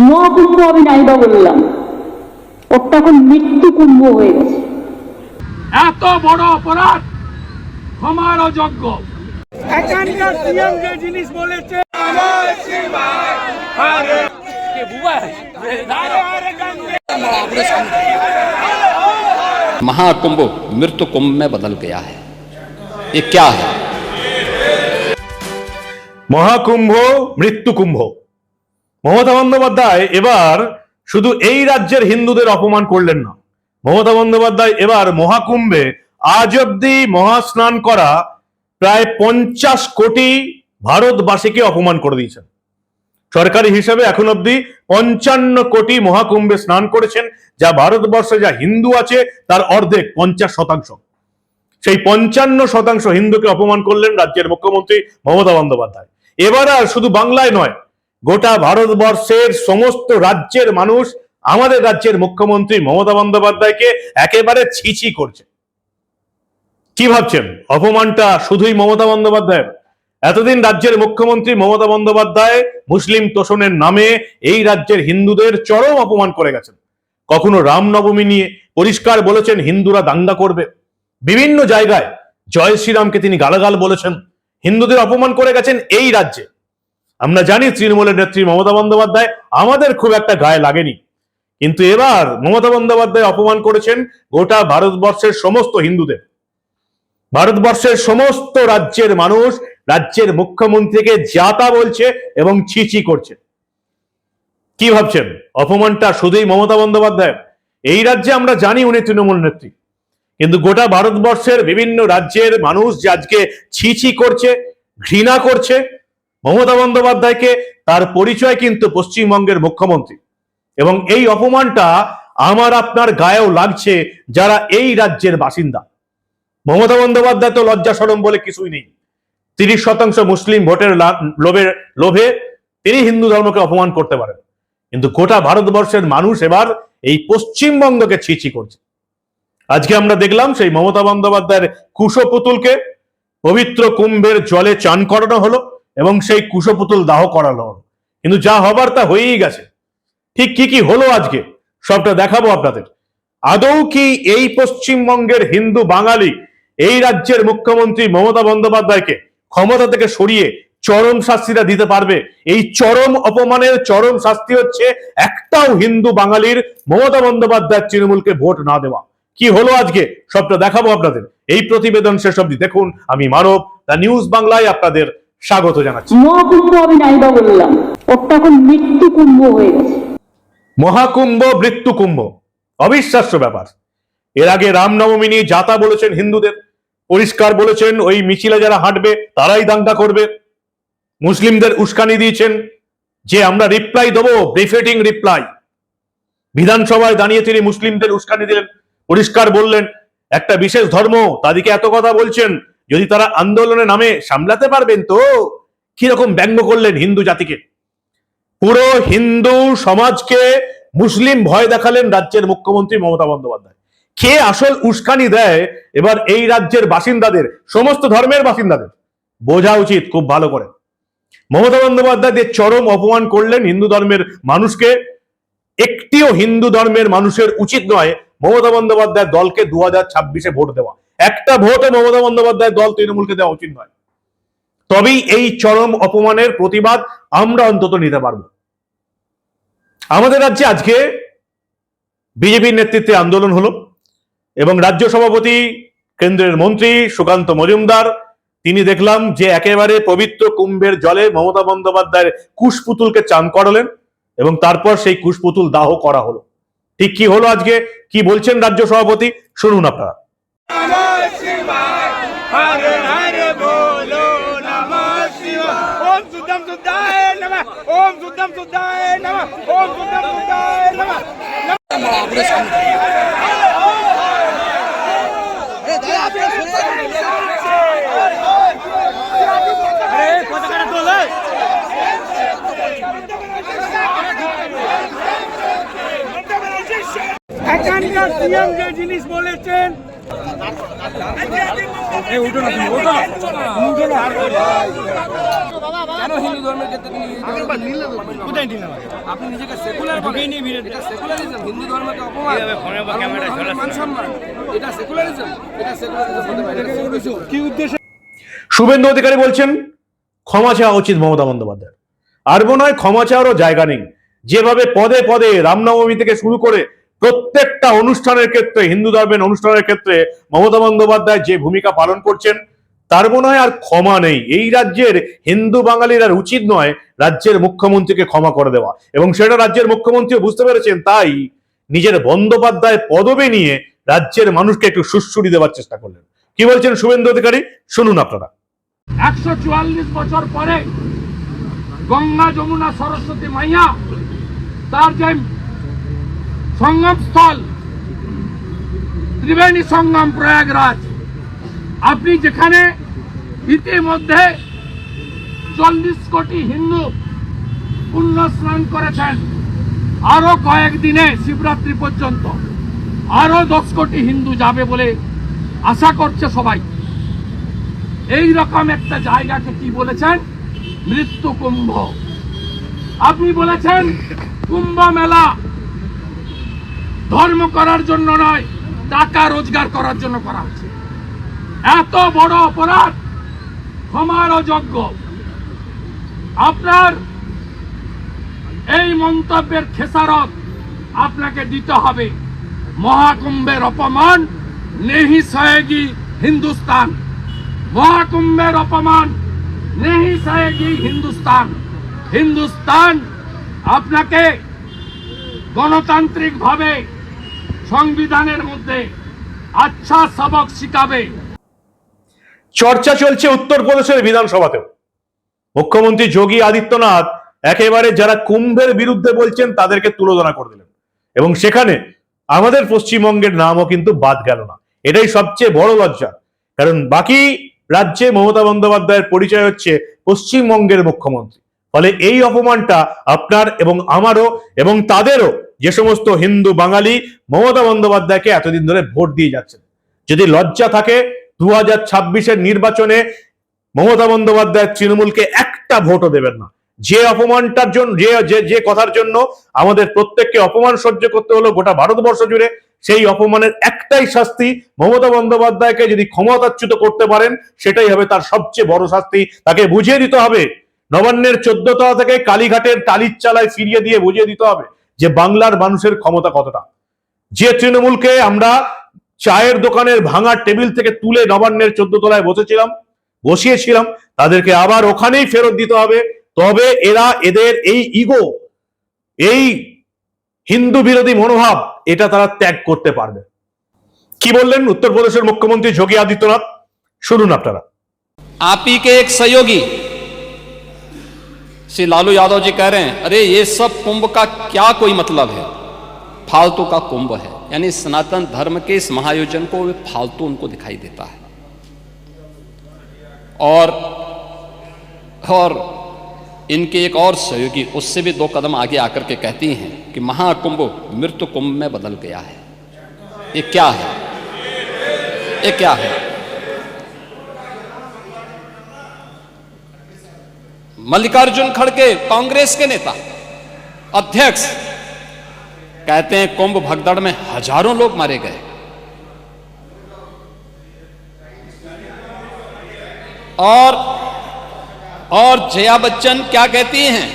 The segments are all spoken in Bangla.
মহাকুম্ভ আমি নাইবা বললাম ওটা এখন মৃত্যু কুম্ভ হয়ে গেছে এত বড় অপরাধ ক্ষমার অযোগ্য এখানকার সিএম যে জিনিস বলেছে महाकुंभ मृत्यु कुंभ में बदल गया है ये क्या है মহাকুম্ভ মৃত্যু কুম্ভ মমতা বন্দ্যোপাধ্যায় এবার শুধু এই রাজ্যের হিন্দুদের অপমান করলেন না। মমতা বন্দ্যোপাধ্যায় এবার মহাকুম্ভে আজ অব্দি মহাস্নান করা প্রায় পঞ্চাশ কোটি ভারতবাসীকে অপমান করে দিয়েছেন। সরকারি হিসাবে এখন অব্দি পঞ্চান্ন কোটি মহাকুম্ভে স্নান করেছেন। যা ভারতবর্ষে যা হিন্দু আছে, তার অর্ধেক, পঞ্চাশ শতাংশ। সেই পঞ্চান্ন শতাংশ হিন্দুকে অপমান করলেন রাজ্যের মুখ্যমন্ত্রী মমতা বন্দ্যোপাধ্যায়। এবার আর শুধু বাংলায় নয় গোটা ভারতবর্ষের সমস্ত রাজ্যের মানুষ আমাদের রাজ্যের মুখ্যমন্ত্রী মমতা বন্দ্যোপাধ্যায়কে একেবারে ছিছি করছে। কি ভাবছেন? অপমানটা শুধুই মমতা বন্দ্যোপাধ্যায়ের? এতদিন রাজ্যের মুখ্যমন্ত্রী মমতা বন্দ্যোপাধ্যায় মুসলিম তোষণের নামে এই রাজ্যের হিন্দুদের চরম অপমান করে গেছেন। কখনো রামনবমী নিয়ে পরিষ্কার বলেছেন হিন্দুরা দাঙ্গা করবে। বিভিন্ন জায়গায় জয় শ্রীরামকে তিনি গালাগাল বলেছেন। হিন্দুদের অপমান করে গেছেন এই রাজ্যে। আমরা জানি তৃণমূলের নেত্রী মমতা বন্দ্যোপাধ্যায় আমাদের খুব একটা গায়ে লাগেনি। কিন্তু এবার মমতা বন্দ্যোপাধ্যায় অপমান করেছেন গোটা ভারতবর্ষের সমস্ত হিন্দুদের। ভারতবর্ষের সমস্ত রাজ্যের মানুষ রাজ্যের মুখ্যমন্ত্রীকে জাতা বলছে এবং ছিচি করছে। কি ভাবছেন? অপমানটা শুধুই মমতা বন্দ্যোপাধ্যায়? এই রাজ্যে আমরা জানি উনি তৃণমূল নেত্রী। কিন্তু গোটা ভারতবর্ষের বিভিন্ন রাজ্যের মানুষ যে আজকে ছিছি করছে, ঘৃণা করছে মমতা বন্দ্যোপাধ্যায়কে তার পরিচয় কিন্তু পশ্চিমবঙ্গের মুখ্যমন্ত্রী। এবং এই অপমানটা আমার আপনার গায়েও লাগছে যারা এই রাজ্যের বাসিন্দা। মমতা বন্দ্যোপাধ্যায় তো লজ্জা সরম বলে কিছুই নেই। তিরিশ শতাংশ মুসলিম ভোটের লোভের লোভে তিনি হিন্দু ধর্মকে অপমান করতে পারেন। কিন্তু গোটা ভারতবর্ষের মানুষ এবার এই পশ্চিমবঙ্গকে ছিছি করছে। আজকে আমরা দেখলাম সেই মমতা বন্দ্যোপাধ্যায়ের কুশো পুতুলকে পবিত্র কুম্ভের জলে চান করানো হলো। এবং সেই কুশো পুতুল দাহ করানো হলো কিন্তু যা হবার তা হয়েই গেছে। ঠিক কি কি হলো আজকে? সবটা দেখাবো আপনাদের। আদৌ কি এই পশ্চিমবঙ্গের হিন্দু বাঙালি এই রাজ্যের মুখ্যমন্ত্রী মমতা বন্দ্যোপাধ্যায়কে ক্ষমতা থেকে সরিয়ে চরম শাস্তিটা দিতে পারবে? এই চরম অপমানের চরম শাস্তি হচ্ছে একটাও হিন্দু বাঙালির মমতা বন্দ্যোপাধ্যায় তৃণমূলকে ভোট না দেওয়া। কি হলো আজকে? সবটা দেখাবো আপনাদের। এই প্রতিবেদন শেষ অব্দি দেখুন। আমি মানব, দ্য নিউজ বাংলায় আপনাদের স্বাগত জানাচ্ছি। মহাকুম্ভ আমি নাইবা বললাম। ওটা এখন মৃত্যু কুম্ভ হয়ে গেছে। মহাকুম্ভ মৃত্যু কুম্ভ। অবিশ্বাস্য ব্যাপার। এর আগে রামনবমী নিয়ে যাতা বলেছেন হিন্দুদের পরিষ্কার বলেছেন ওই মিছিলে যারা হাঁটবে তারাই দাঙ্গা করবে। মুসলিমদের উস্কানি দিয়েছেন যে আমরা রিপ্লাই দেবো ব্রিফেটিং রিপ্লাই বিধানসভায় দাঁড়িয়ে তিনি মুসলিমদের উস্কানি দিলেন পরিষ্কার বললেন একটা বিশেষ ধর্ম তাদেরকে এত কথা বলছেন যদি তারা আন্দোলনে নামে সামলাতে পারবেন তো কীরকম ব্যঙ্গ করলেন হিন্দু জাতিকে? পুরো হিন্দু সমাজকে মুসলিম ভয় দেখালেন রাজ্যের মুখ্যমন্ত্রী মমতা বন্দ্যোপাধ্যায়। কে আসল উস্কানি দেয় এবার এই রাজ্যের বাসিন্দাদের, সমস্ত ধর্মের বাসিন্দাদের? বোঝা উচিত, খুব ভালো করে। মমতা বন্দ্যোপাধ্যায় যে চরম অপমান করলেন হিন্দু ধর্মের মানুষকে, একটিও হিন্দু ধর্মের মানুষের উচিত নয় মমতা বন্দ্যোপাধ্যায় দলকে দু হাজার ছাব্বিশে ভোট দেওয়া। একটা ভোটে মমতা বন্দ্যোপাধ্যায় দল তৃণমূলকে দেওয়া উচিত নয়। তবেই এই চরম অপমানের প্রতিবাদ আমরা অন্তত নিতে পারব। আমাদের রাজ্যে আজকে বিজেপির নেতৃত্বে আন্দোলন হলো এবং রাজ্য সভাপতি, কেন্দ্রের মন্ত্রী সুকান্ত মজুমদার, তিনি দেখলাম যে একেবারে পবিত্র কুম্ভের জলে মমতা বন্দ্যোপাধ্যায়ের কুশপুতুলকে চান করালেন এবং তারপর সেই কুশপুতুল দাহ করা হলো। ঠিক কি হলো আজকে? কি বলছেন রাজ্য সভাপতি? শুনুন আপনারা। হরে হরে বলো নমঃ শিবায় তোলে এখানকার সিএম যে জিনিস বলেছেন কেন হিন্দু ধর্মের ক্ষেত্রে তিনি আপনি নিজেকে সেকুলার বলেন এটা সেকুলারিজম হিন্দু ধর্মকে অপমান। মান সম্মান এটা সেকুলারিজম এটা সেকুলারিজম হতে পারে। কি উদ্দেশ্য? শুভেন্দু অধিকারী বলছেন ক্ষমা চাওয়া উচিত মমতা বন্দ্যোপাধ্যায় আর মনে হয় ক্ষমা চাওয়ারও জায়গা নেই। যেভাবে পদে পদে রামনবমী থেকে শুরু করে প্রত্যেকটা অনুষ্ঠানের ক্ষেত্রে, হিন্দু ধর্মের অনুষ্ঠানের ক্ষেত্রে মমতা বন্দ্যোপাধ্যায় যে ভূমিকা পালন করছেন, তার মনে হয় আর ক্ষমা নেই। এই রাজ্যের হিন্দু বাঙালির উচিত নয় রাজ্যের মুখ্যমন্ত্রীকে ক্ষমা করে দেওয়া। এবং সেটা রাজ্যের মুখ্যমন্ত্রী বুঝতে পেরেছেন, তাই নিজের বন্দ্যোপাধ্যায় পদবি নিয়ে রাজ্যের মানুষকে একটু সুশ্রুতি দেওয়ার চেষ্টা করলেন। কি বলছেন শুভেন্দু অধিকারী? শুনুন আপনারা। একশো চুয়াল্লিশ বছর পরে গঙ্গা যমুনা সরস্বতী মাইয়া, তার যে সঙ্গম স্থল ত্রিবেণী সঙ্গম প্রয়াগরাজ। আপনি যেখানে ইতিমধ্যে চল্লিশ কোটি হিন্দু পুণ্য স্নান করেছেন, আরও কয়েকদিনে শিবরাত্রি পর্যন্ত, আরও দশ কোটি হিন্দু যাবে বলে আশা করছে সবাই। এই রকম একটা জায়গাকে কি বলেছেন? মৃত্যু কুম্ভ। আপনি বলেছেন কুম্ভ মেলা ধর্ম করার জন্য নয়, টাকা রোজগার করার জন্য করা হচ্ছে। এত বড় অপরাধ ক্ষমার অযোগ্য। আপনার এই মন্তব্যের খেসারত আপনাকে দিতে হবে। মহাকুম্ভের অপমান নেহি সহেগি হিন্দুস্তান। মহাকুম্ভের অপমান নেহি সহেগি হিন্দুস্তান। হিন্দুস্তান আপনাকে গণতান্ত্রিক ভাবে সংবিধানের মধ্যে আচ্ছা সবক শিখাবে। চর্চা চলছে উত্তরপ্রদেশের বিধানসভাতেও। মুখ্যমন্ত্রী যোগী আদিত্যনাথ একেবারে যারা কুম্ভের বিরুদ্ধে বলছেন, তাদেরকে তুলোধনা করে দিলেন। এবং সেখানে আমাদের পশ্চিমবঙ্গের নামও কিন্তু বাদ গেল না। এটাই সবচেয়ে বড় লজ্জা। কারণ বাকি রাজ্যে মমতা বন্দ্যোপাধ্যায়ের পরিচয় হচ্ছে পশ্চিমবঙ্গের মুখ্যমন্ত্রী। ফলে এই অপমানটা আপনার এবং আমারও এবং তাদেরও যে সমস্ত হিন্দু বাঙালি মমতা বন্দ্যোপাধ্যায়কে এতদিন ধরে ভোট দিয়ে যাচ্ছেন। যদি লজ্জা থাকে দু হাজার ছাব্বিশের নির্বাচনে মমতা বন্দ্যোপাধ্যায় তৃণমূলকে একটা ভোটও দেবেন না। যে অপমানটার জন্য যে যে কথার জন্য আমাদের প্রত্যেককে অপমান সহ্য করতে হলো গোটা ভারতবর্ষ জুড়ে, সেই অপমানের একটাই শাস্তি মমতা বন্দ্যোপাধ্যায়কে যদি ক্ষমতাচ্যুত করতে পারেন, সেটাই হবে তার সবচেয়ে বড় শাস্তি। তাকে বুঝিয়ে দিতে হবে। নবান্নের চোদ্দ তলা থেকে কালীঘাটের টালির চালায় ফিরিয়ে দিয়ে বুঝিয়ে দিতে হবে। যে বাংলার মানুষের ক্ষমতা কতটা? যে তৃণমূলকে আমরা চায়ের দোকানের ভাঙা টেবিল থেকে তুলে নবান্নের চোদ্দ তলায় বসেছিলাম, বসিয়েছিলাম, তাদেরকে আবার ওখানেই ফেরত দিতে হবে। তবে এরা এদের এই ইগো, এই হিন্দু বিরোধী মনোভাব, এটা তারা ত্যাগ করতে পারবে। কি বললেন উত্তরপ্রদেশের মুখ্যমন্ত্রী যোগী আদিত্যনাথ? শুনুন আপনারা। আপিকে এক সহযোগী श्री लालू यादव जी कह रहे हैं, अरे, ये सब कुंभ का क्या कोई मतलब है? फालतू का कुंभ है। यानी सनातन धर्म के इस महायोजन को फालतू उनको दिखाई देता है। और और इनके एक और सहयोगी, उससे भी दो कदम आगे आकर के कहती हैं कि महाकुंभ मृत्यु कुंभ में बदल गया है। ये क्या है? ये क्या है? मल्लिकार्जुन खड़गे, कांग्रेस के नेता, अध्यक्ष, कहते हैं कुंभ भगदड़ में हज़ारों लोग मारे गए। और और जया बच्चन क्या कहती हैं?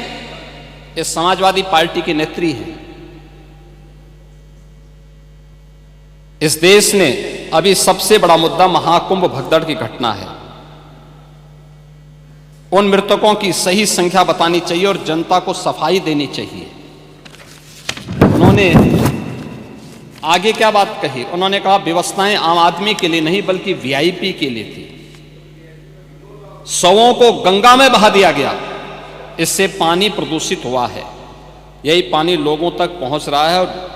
ये समाजवादी पार्टी की नेत्री हैं। इस देश ने अभी सबसे बड़ा मुद्दा महाकुंभ भगदड़ की घटना है। उन मृतकों की सही संख्या बतानी चाहिए और जनता को सफ़ाई देनी चाहिए। उन्होंने आगे क्या बात कही? उन्होंने कहा, व्यवस्थाएँ आम आदमी के लिए नहीं, बल्कि वीआईपी के लिए थी। शवों को गंगा में बहा दिया गया। इससे पानी प्रदूषित हुआ है। यही पानी लोगों तक पहुँच रहा है और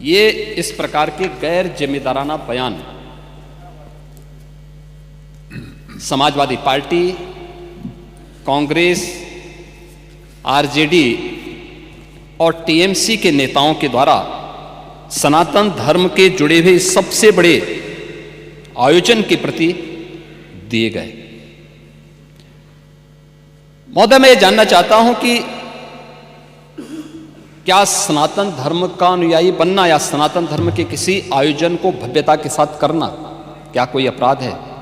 ये इस प्रकार के गैर जिम्मेदाराना बयान समाजवादी पार्टी, कांग्रेस, आरजेडी और टीएमसी के नेताओं के द्वारा सनातन धर्म के जुड़े हुए सबसे बड़े आयोजन के प्रति दिए गए। महोदय, मैं ये जानना चाहता हूँ कि क्या सनातन धर्म का अनुयायी बनना या सनातन धर्म के किसी आयोजन को भव्यता के साथ करना क्या कोई अपराध है?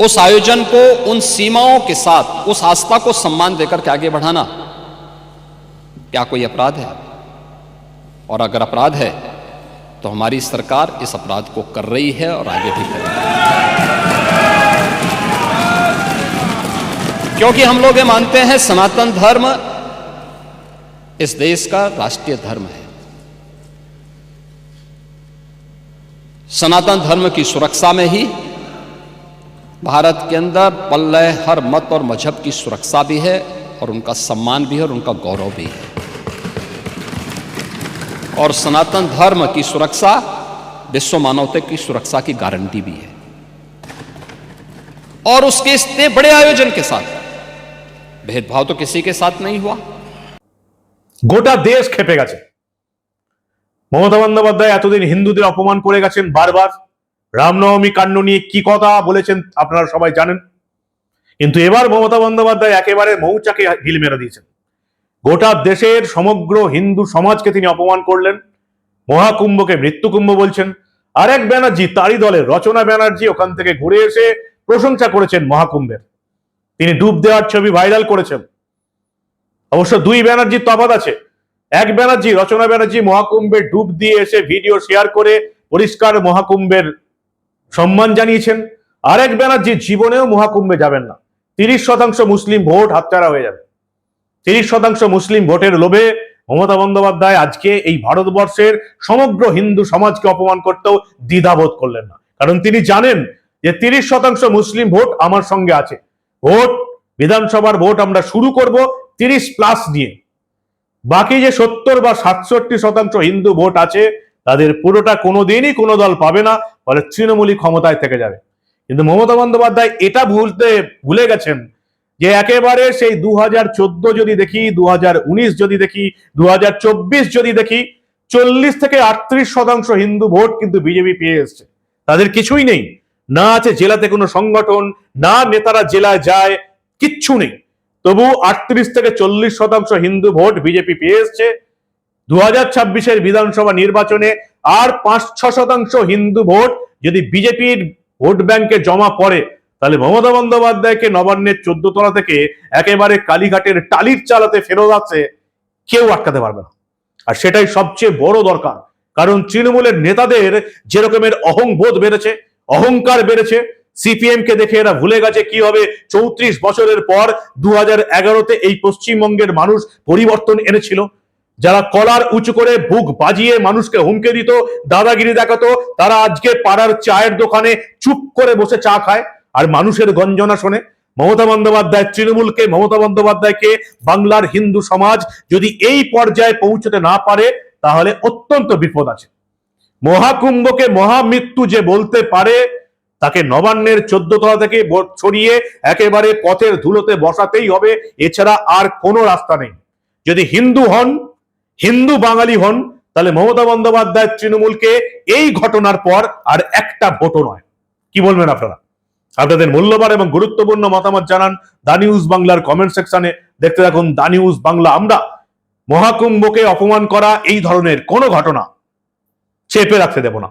उस आयोजन को, उन सीमाओं के साथ, उस आस्था को सम्मान देकर के आगे बढ़ाना क्या कोई अपराध है? और अगर अपराध है तो हमारी सरकार इस अपराध को कर रही है और आगे भी करेगी क्योंकि हम लोग ये मानते हैं, सनातन धर्म इस देश का राष्ट्रीय धर्म है। सनातन धर्म की सुरक्षा में ही भारत के अंदर पल रहे हर मत और मजहब की सुरक्षा भी है और उनका सम्मान भी है और उनका गौरव भी है और सनातन धर्म की सुरक्षा विश्व मानवता की सुरक्षा की गारंटी भी है और उसके इतने बड़े आयोजन के साथ भेदभाव तो किसी के साथ नहीं हुआ গোটা দেশ খেপে গেছে মমতা বন্দ্যোপাধ্যায় এতদিন হিন্দুদের অপমান করে গেছেন বারবার রামনবমী কাণ্ড নিয়ে কি কথা বলেছেন আপনারা সবাই জানেন? কিন্তু এবার মমতা বন্দ্যোপাধ্যায় একেবারে মৌচাকে ঢিল মেরে দিয়েছেন। গোটা দেশের সমগ্র হিন্দু সমাজকে তিনি অপমান করলেন। মহাকুম্ভকে মৃত্যুকুম্ভ বলছেন। আরেক ব্যানার্জি, তারই দলের রচনা ব্যানার্জি ওখান থেকে ঘুরে এসে প্রশংসা করেছেন মহাকুম্ভের। তিনি ডুব দেওয়ার ছবি ভাইরাল করেছেন। অবশ্য দুই ব্যানার্জির তফাৎ আছে। এক ব্যানার্জি, রচনা ব্যানার্জি মহাকুম্ভে ডুব দিয়ে এসে ভিডিও শেয়ার করে পরিষ্কার মহাকুম্ভের সম্মান জানিয়েছেন আর এক ব্যানার্জি জীবনেও মহাকুম্ভে যাবেন না। তিরিশ শতাংশ মুসলিম ভোট হাতছাড়া হয়ে যাবে। তিরিশ শতাংশ মুসলিম ভোটের লোভে মমতা বন্দ্যোপাধ্যায় আজকে এই ভারতবর্ষের সমগ্র হিন্দু সমাজকে অপমান করতেও দ্বিধাবোধ করলেন না। কারণ তিনি জানেন যে তিরিশ শতাংশ মুসলিম ভোট আমার সঙ্গে আছে। ভোট, বিধানসভার ভোট আমরা শুরু করব তিরিশ প্লাস দিয়ে বাকি যে সত্তর বা সাতষট্টি শতাংশ হিন্দু ভোট আছে তাদের পুরোটা কোনোদিনই কোনো দল পাবে না, ফলে তৃণমূলই ক্ষমতায় থেকে যাবে। কিন্তু মমতা বন্দ্যোপাধ্যায় এটা ভুলতে ভুলে গেছেন যে একেবারে সেই দু হাজার চোদ্দ যদি দেখি দু হাজার উনিশ যদি দেখি দু হাজার চব্বিশ যদি দেখি, চল্লিশ থেকে আটত্রিশ শতাংশ হিন্দু ভোট কিন্তু বিজেপি পেয়ে এসছে। তাদের কিছুই নেই। না আছে জেলাতে কোনো সংগঠন, না নেতারা জেলায় যায়, কিচ্ছু নেই। তবু আটত্রিশ থেকে চল্লিশ শতাংশ হিন্দু ভোট বিজেপি পেয়ে এসছে। দু হাজার ছাব্বিশের বিধানসভা নির্বাচনে আর পাঁচ ছ শতাংশ হিন্দু ভোট যদি বিজেপির ভোট ব্যাংকে জমা পড়ে, তাহলে মমতা বন্দ্যোপাধ্যায়কে নবান্নের চোদ্দ তলা থেকে একেবারে কালীঘাটের টালির চালাতে ফেরত আছে কেউ আটকাতে পারবে না। আর সেটাই সবচেয়ে বড় দরকার, কারণ তৃণমূলের নেতাদের যেরকমের অহংবোধ বেড়েছে, অহংকার বেড়েছে সিপিএম কে দেখে এরা ভুলে গেছে কি হবে চৌত্রিশ বছরের পর দু হাজার এই পশ্চিমবঙ্গের মানুষ পরিবর্তন এনেছিল। যারা কলার উঁচু করে বুক বাজিয়ে মানুষকে হুমকে দিত, দাদাগিরি দেখাতো, তারা আজকে পাড়ার চায়ের দোকানে চুপ করে বসে চা খায়। আর মানুষের গঞ্জনা শোনে, মমতা বন্দ্যোপাধ্যায় তৃণমূলকে, মমতা বন্দ্যোপাধ্যায়কে বাংলার হিন্দু সমাজ যদি এই পর্যায়ে পৌঁছতে না পারে, তাহলে অত্যন্ত বিপদ আছে। মহাকুম্ভকে মহামৃত্যু যে বলতে পারে, তাকে নবান্নের চোদ্দ তলা থেকে ছড়িয়ে একেবারে পথের ধুলোতে বসাতেই হবে, এছাড়া আর কোনো রাস্তা নেই। যদি হিন্দু হন হিন্দু বাঙালি হন, তাহলে মমতা বন্দ্যোপাধ্যায় তৃণমূলকে এই ঘটনার পর আর একটা ভোটও নয়। কি বলবেন আপনারা? আপনাদের মূল্যবান এবং গুরুত্বপূর্ণ মতামত জানান দা নিউজ বাংলার কমেন্ট সেকশনে। দেখতে থাকুন দা নিউজ বাংলা। আমরা মহাকুম্ভকে অপমান করা এই ধরনের কোনো ঘটনা চেপে রাখতে দেব না।